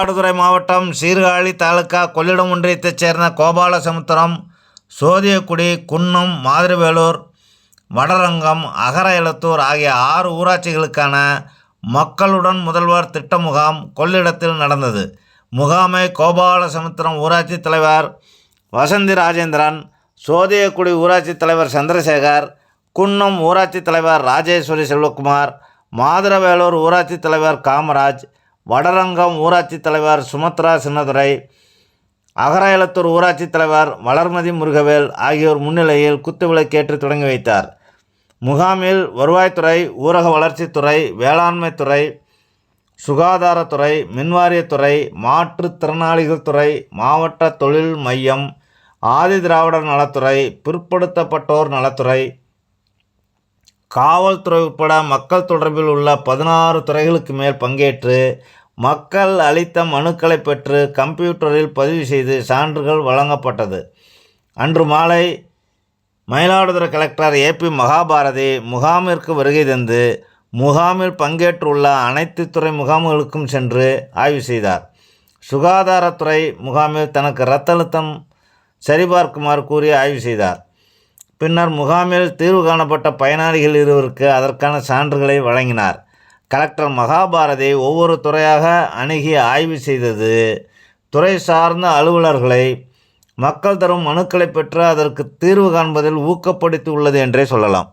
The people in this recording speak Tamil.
மயிலாடுதுறை மாவட்டம் சீர்காழி தாலுகா கொள்ளிடம் ஒன்றியத்தைச் சேர்ந்த கோபாலசமுத்திரம் சோதியக்குடி குன்னம் மாதிரிவேலூர் வடரங்கம் அகர எழுத்தூர் ஆகிய ஆறு ஊராட்சிகளுக்கான மக்களுடன் முதல்வர் திட்ட முகாம் கொள்ளிடத்தில் நடந்தது. முகாமை கோபாலசமுத்திரம் ஊராட்சி தலைவர் வசந்தி ராஜேந்திரன் சோதியக்குடி ஊராட்சி தலைவர் சந்திரசேகர் குன்னம் ஊராட்சி தலைவர் ராஜேஸ்வரி செல்வகுமார் மாதுரவேலூர் ஊராட்சி தலைவர் காமராஜ் வடரங்கம் ஊராட்சி தலைவர் சுமத்ரா சின்னதுரை அகராயலத்தூர் ஊராட்சி தலைவர் வளர்மதி முருகவேல் ஆகியோர் முன்னிலையில் குத்துவிளக்கேற்று தொடங்கி வைத்தார். முகாமில் வருவாய்த்துறை ஊரக வளர்ச்சித்துறை வேளாண்மைத்துறை சுகாதாரத்துறை மின்வாரியத்துறை மாற்றுத்திறனாளிகள் துறை மாவட்ட தொழில் மையம் ஆதி திராவிடர் நலத்துறை பிற்படுத்தப்பட்டோர் நலத்துறை காவல்துறை உட்பட மக்கள் தொடர்பில் உள்ள பதினாறு துறைகளுக்கு மேல் பங்கேற்று மக்கள் அளித்த மனுக்களை பெற்று கம்ப்யூட்டரில் பதிவு செய்து சான்றுகள் வழங்கப்பட்டது. அன்று மாலை மயிலாடுதுறை கலெக்டர் ஏபி மகாபாரதி முகாமிற்கு வருகை தந்து முகாமில் பங்கேற்றுள்ள அனைத்து துறை முகாம்களுக்கும் சென்று ஆய்வு செய்தார். சுகாதாரத்துறை முகாமில் தனக்கு இரத்த அழுத்தம் சரிபார்க்குமாறு கூறி ஆய்வு செய்தார். பின்னர் முகாமில் தீர்வு காணப்பட்ட பயனாளிகள் இருவருக்கு அதற்கான சான்றுகளை வழங்கினார். கலெக்டர் மகாபாரதி ஒவ்வொரு துறையாக அணுகி ஆய்வு செய்தது. துறை சார்ந்த அலுவலர்களை மக்கள் தரும் மனுக்களை பெற்று அதற்கு தீர்வு காண்பதில் ஊக்கப்படுத்தி உள்ளது என்றே சொல்லலாம்.